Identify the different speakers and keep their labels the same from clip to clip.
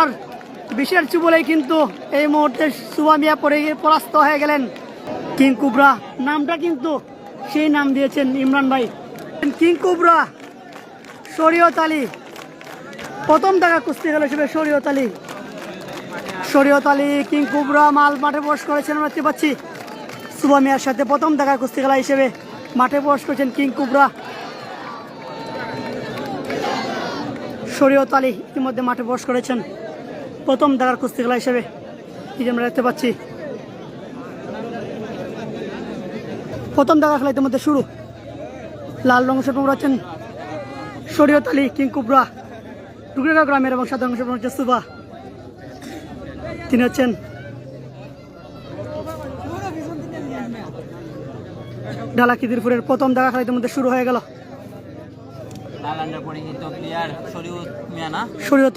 Speaker 1: কুবরার বিশের চুবলেই কিন্তু এই মুহূর্তে সুবামিয়া পরে গিয়ে পরাস্ত হয়ে গেলেন। কিং কুবরা নামটা কিন্তু সেই নাম দিয়েছেন ইমরান ভাই। কিং কুবরা, শরীয়ত আলী। প্রথম দেখা কুস্তি খেলা হিসেবে শরীয়ত আলী। শরীয়ত আলী, কিং কুবরা মাল মাঠে প্রবেশ করেছেন, আমরা দেখতে পাচ্ছি। সুবামিয়ার সাথে প্রথম দেখা কুস্তি খেলা হিসেবে মাঠে প্রবেশ করেছেন কিং কুবরা। শরীয়ত আলী ইতিমধ্যে মাঠে প্রবেশ করেছেন। প্রথম দেখার কুস্তি খেলা হিসেবে এই যে আমরা দেখতে পাচ্ছি। প্রথম দেখা খেলা ইতিমধ্যে শুরু। লাল রঙ সেট রয়েছেন শরীয়ত আলী কিং কুবরা টুকরেগাঁও গ্রামের এবং সাধারণ সেট হচ্ছে সুবা। তিনি হচ্ছেন ডালা কিদিরপুরের প্রথম দেখা খেলা ইতিমধ্যে শুরু হয়ে গেল। আলী
Speaker 2: শরীয়ত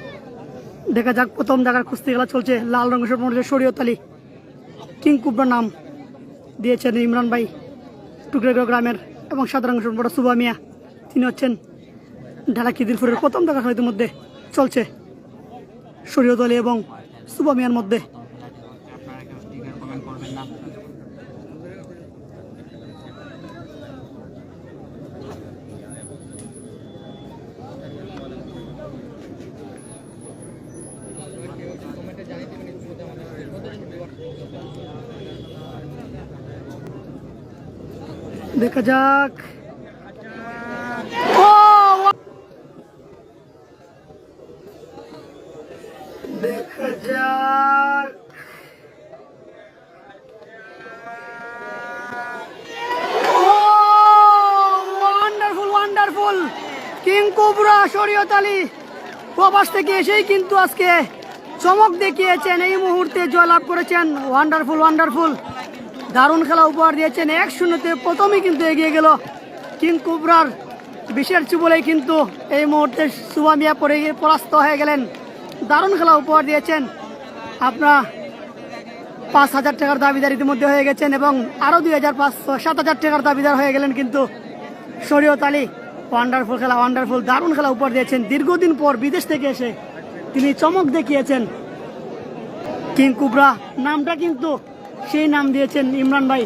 Speaker 1: দেখা যাক প্রথম দেখার কুস্তি খেলা চলছে লাল রঙের মধ্যে শরীয়ত আলী। কিং কুবরা নাম দিয়েছেন ইমরান ভাই টুকরেগড় গ্রামের এবং শর্ট মোটর সুবা মিয়া। তিনি হচ্ছেন ঢালা খিদিরপুরের প্রথম দেখা ইতিমধ্যে চলছে শরীয়ত আলী এবং সুবা মিয়ার মধ্যে। দেখা যাক। দেখা যাক। ওয়ান্ডারফুল ওয়ান্ডারফুল কিং কুবরা শরীয়ত আলী প্রবাস থেকে এসেই কিন্তু আজকে চমক দেখিয়েছেন এই মুহূর্তে জয়লাভ করেছেন। ওয়ান্ডারফুল ওয়ান্ডারফুল দারুণ খেলা উপহার দিয়েছেন। এক শূন্যতে প্রথমেই কিন্তু এগিয়ে গেল কিং কুবরার বিশের চুবলেই কিন্তু এই মুহূর্তে সুবামিয়া পরে গিয়ে পরাস্ত হয়ে গেলেন। দারুণ খেলা উপহার দিয়েছেন। আপনার পাঁচ হাজার টাকার দাবিদার ইতিমধ্যে হয়ে গেছেন এবং আরও দুই হাজার পাঁচশো সাত হাজার টাকার দাবিদার হয়ে গেলেন কিন্তু শরীয়ত আলী। ওয়ান্ডারফুল খেলা ওয়ান্ডারফুল দারুণ খেলা উপহার দিয়েছেন। দীর্ঘদিন পর বিদেশ থেকে এসে তিনি চমক দেখিয়েছেন। কিং কুবরা, নামটা কিন্তু সেই নাম দিয়েছেন ইমরান ভাই।